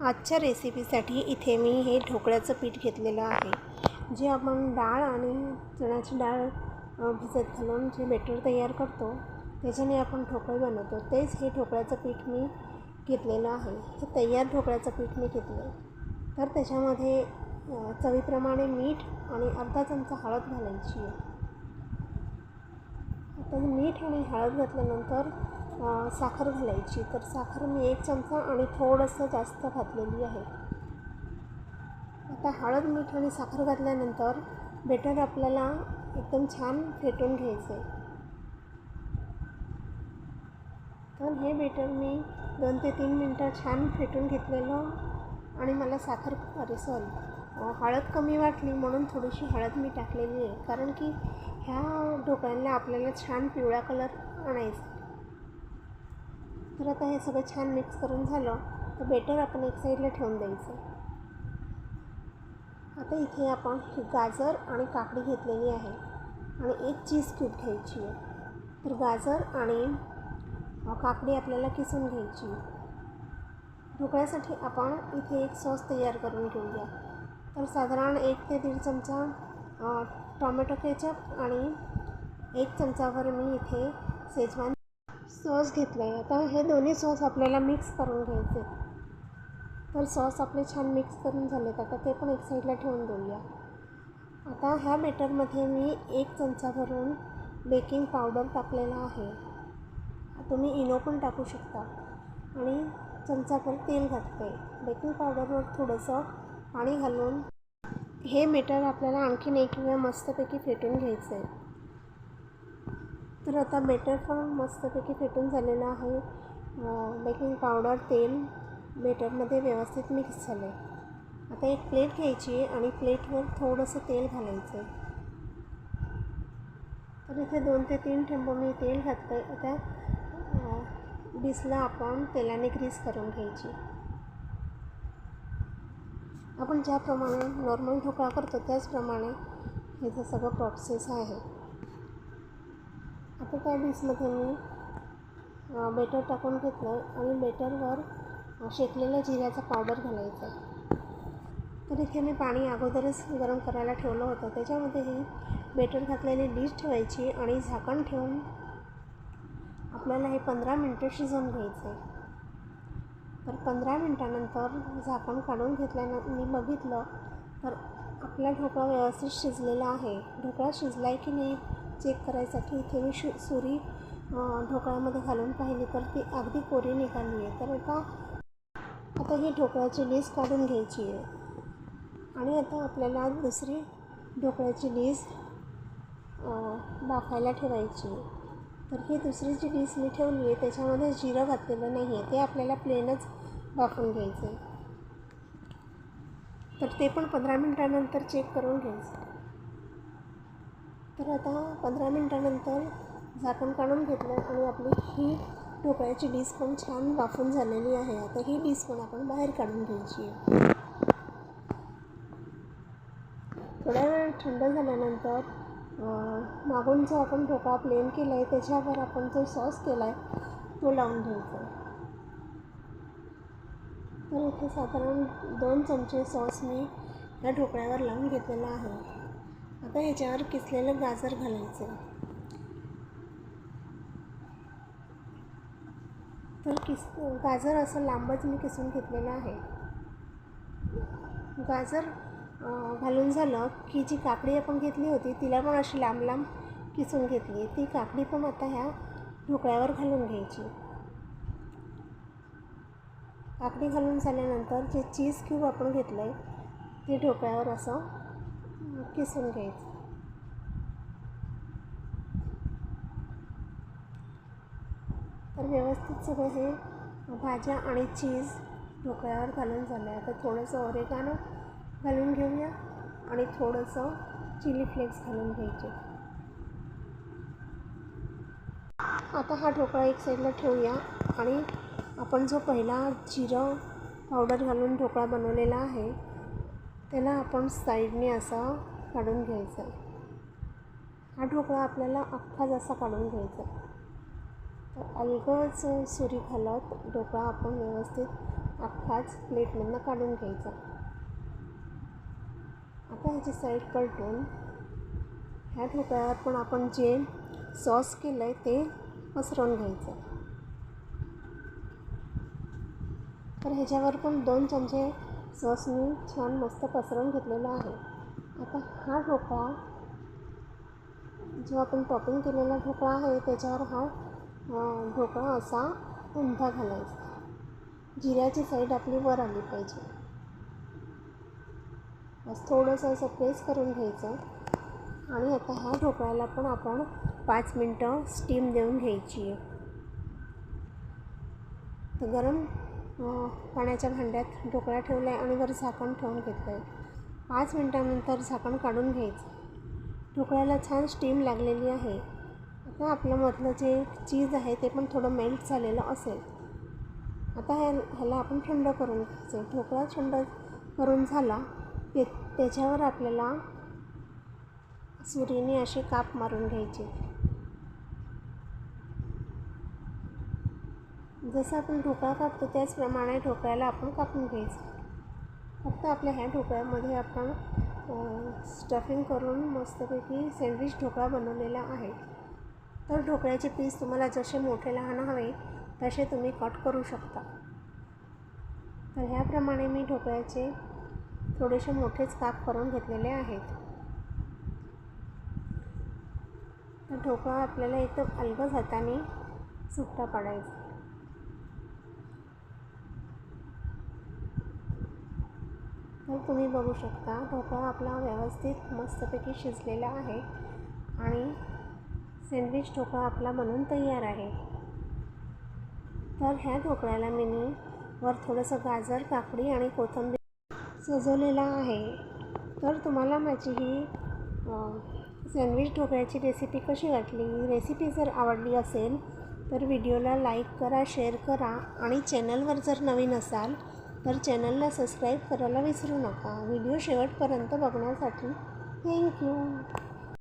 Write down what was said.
आजच्या रेसिपीसाठी इथे मी हे ढोकळ्याचं पीठ घेतलेलं आहे. जे आपण डाळ आणि चण्याची डाळ भिजत घालून जे बेटर तयार करतो त्याच्याने आपण ढोकळे बनवतो. तेच हे ढोकळ्याचं पीठ मी घेतलेलं आहे. हे तयार ढोकळ्याचं पीठ मी घेतलं तर त्याच्यामध्ये चवीप्रमाणे मीठ आणि अर्धा चमचा हळद घालायची आहे. आता मीठ आणि हळद घातल्यानंतर साखर घालायची. तर साखर मी एक चमचा आणि थोडंसं जास्त घातलेली आहे. आता हळद मीठ आणि साखर घातल्यानंतर बेटर आपल्याला एकदम छान फेटून घ्यायचं आहे तर हे बेटर मी दोन ते तीन मिनटं छान फेटून घेतलेलं आणि मला साखर अरे सॉरी हळद कमी वाटली म्हणून थोडीशी हळद मी टाकलेली आहे. कारण की ह्या ढोकळ्यांना आपल्याला छान पिवळा कलर आणायचा तर आता हे सगळं छान मिक्स करून झालं तर बेटर आपण एक साईडला ठेवून द्यायचं. आता इथे आपण गाजर आणि काकडी घेतलेली आहे आणि एक चीज क्यूब घ्यायची आहे. तर गाजर आणि काकडी आपल्याला किसून घ्यायची ढोकळ्यासाठी आपण इथे एक सॉस तयार करून घेऊया. तर साधारण एक ते दीड चमचा टॉमॅटो केचप आणि एक चमचावर मी इथे शेजवान सॉस घेतला आहे. आता हे दोन्ही सॉस आपल्याला मिक्स करून घ्यायचे तर सॉस आपले छान मिक्स करून झालेत. आता ते पण एक साईडला ठेवून देऊया. आता ह्या बेटरमध्ये मी एक चमचा भरून बेकिंग पावडर टाकलेला आहे. तुम्ही इनो पण टाकू शकता. आणि चमचाभर तेल घातलं आहे बेकिंग पावडरवर थोडंसं पाणी घालून हे मीटर आपल्याला आणखीन एक वेळ मस्तपैकी फेटून घ्यायचं आहे तर आता बेटर पण मस्तपैकी फेटून झालेलं आहे. बेकिंग पावडर तेल बेटरमध्ये व्यवस्थित मिक्स झालं आहे आता एक प्लेट घ्यायची आणि प्लेटवर थोडंसं तेल घालायचं आहे तर इथे दोन ते तीन ठेंब मी तेल घातलं आहे आता अं, डिसला आपण तेलाने ग्रीस करून घ्यायची. आपण ज्याप्रमाणे नॉर्मल ढोकळा करतो त्याचप्रमाणे ह्याचं सगळं प्रोसेस आहे. आता त्या डिशमध्ये मी बेटर टाकून घेतलं आहे आणि बेटरवर शेकलेल्या जिऱ्याचा पावडर घालायचा. तर इथे मी पाणी अगोदरच गरम करायला ठेवलं होतं. त्याच्यामध्ये ही बेटर घातलेली डिश ठेवायची आणि झाकण ठेवून आपल्याला हे पंधरा मिनटं शिजवून घ्यायचं आहे तर पंधरा मिनटानंतर झाकण काढून घेतल्यानं मी बघितलं तर आपला ढोकळा व्यवस्थित शिजलेला आहे. ढोकळा शिजला आहे की नाही चेक करायसाठी इथे मी शु सुरी ढोकळ्यामध्ये घालून पाहिली तर ती अगदी कोरी निघाली आहे. तर आता आता ही ढोकळ्याची डिश काढून घ्यायची आहे. आणि आता आपल्याला दुसरी ढोकळ्याची डिश बाफायला ठेवायची आहे. तर ही दुसरी जी डिश मी ठेवली आहे त्याच्यामध्ये जिरं घातलेलं नाही आहे. ते आपल्याला प्लेनच बाफून घ्यायचं आहे. तर ते पण पंधरा मिनटानंतर चेक करून घ्यायचं तर आता पंधरा मिनटानंतर झाकण काढून घेतलं आणि आपली ही ढोकळ्याची डिश पण छान वाफून झालेली आहे. आता ही डिश पण आपण बाहेर काढून घ्यायची आहे. थोड्या वेळ थंड झाल्यानंतर मागून जो आपण ढोकळा प्लेन केला आहे त्याच्यावर आपण जो सॉस केला आहे तो लावून घ्यायचा. तर इथे साधारण दोन चमचे सॉस मी या ढोकळ्यावर लावून घेतलेला आहे. आता याच्यावर किसलेलं गाजर घालायचं. तर किस गाजर असं लांबच मी किसून घेतलेलं आहे. गाजर घालून झालं की जी काकडी आपण घेतली होती तिला पण अशी लांब लांब किसून घेतली. ती काकडी पण आता ह्या ढोकळ्यावर घालून घ्यायची. काकडी घालून झाल्यानंतर जे चीज क्यूब आपण घेतलं आहे ते ढोकळ्यावर असं किसून घ्यायचं. तर व्यवस्थित सगळं हे भाज्या आणि चीज ढोकळ्यावर घालून झालं आहे आता थोडंसं ओरेगानो घालून घेऊया आणि थोडंसं चिली फ्लेक्स घालून घ्यायचे. आता हा ढोकळा एक साईडला ठेवूया आणि आपण जो पहिला जिरं पावडर घालून ढोकळा बनवलेला आहे त्याला आपण साईडने असा काढून घ्यायचा. हा ढोकळा आपल्याला अख्खाच असा काढून घ्यायचा. तर अलगच सुरी घालत ढोकळा आपण व्यवस्थित अख्खाच प्लेटमधनं काढून घ्यायचा. आता ह्याची साईड पलटून ह्या ढोकळ्यावर पण आपण जे सॉस केलं आहे ते पसरवून घ्यायचं. तर ह्याच्यावर पण दोन चमचे सॉस मी छान मस्त पसरवून घेतलेला आहे. आता हा ढोकळा जो आपण टॉपिंग केलेला ढोकळा आहे त्याच्यावर हा ढोकळा असा उंधा घालायचा. जिऱ्याची साईड आपली वर आली पाहिजे. बस थोडंसं असं प्रेस करून घ्यायचं. आणि आता ह्या ढोकळ्याला पण आपण पाच मिनटं स्टीम देऊन घ्यायची आहे. तर गरम पाण्याच्या भांड्यात ढोकळा ठेवला आहे आणि वर झाकण ठेवून घेतलं आहे पाच मिनटानंतर झाकण काढून घ्यायचं. ढोकळ्याला छान स्टीम लागलेली आहे. आता आपलं मधलं जे चीज आहे ते पण थोडं मेल्ट झालेलं असेल. आता ह्या ह्याला आपण थंड करून घ्यायचं. ढोकळा थंड करून झाला ते त्याच्यावर आपल्याला सुरीने अशी काप मारून घ्यायची. जसं आपण ढोकळा कापतो त्याचप्रमाणे ढोकळ्याला आपण कापून घ्यायचं. फक्त आपल्या ह्या ढोकळ्यामध्ये आपण स्टफिंग करून मस्तपैकी सँडविच ढोकळा बनवलेला आहे. तर ढोकळ्याचे पीस तुम्हाला जसे मोठे लहान हवे तसे तुम्ही कट करू शकता. तर ह्याप्रमाणे मी ढोकळ्याचे थोडेसे मोठेच काप करून घेतलेले आहेत. तर ढोकळा आपल्याला एकदम अलगद हाताने सुट्टा पाडायचा. तर तुम्ही बघू शकता. ढोकळा आपला व्यवस्थित मस्तपैकी शिजलेला आहे आणि सँडविच ढोकळा आपला बनून तयार आहे. तर ह्या ढोकळ्याला मी वर थोडंसं गाजर काकडी आणि कोथिंबीर सजवलेला आहे. तर तुम्हाला माझी ही सँडविच ढोकळ्याची रेसिपी कशी वाटली? रेसिपी जर आवडली असेल तर व्हिडिओला लाईक करा शेअर करा आणि चॅनलवर जर नवीन असाल तर चॅनलला सबस्क्राईब करायला विसरू नका. व्हिडिओ शेवटपर्यंत बघण्यासाठी थँक्यू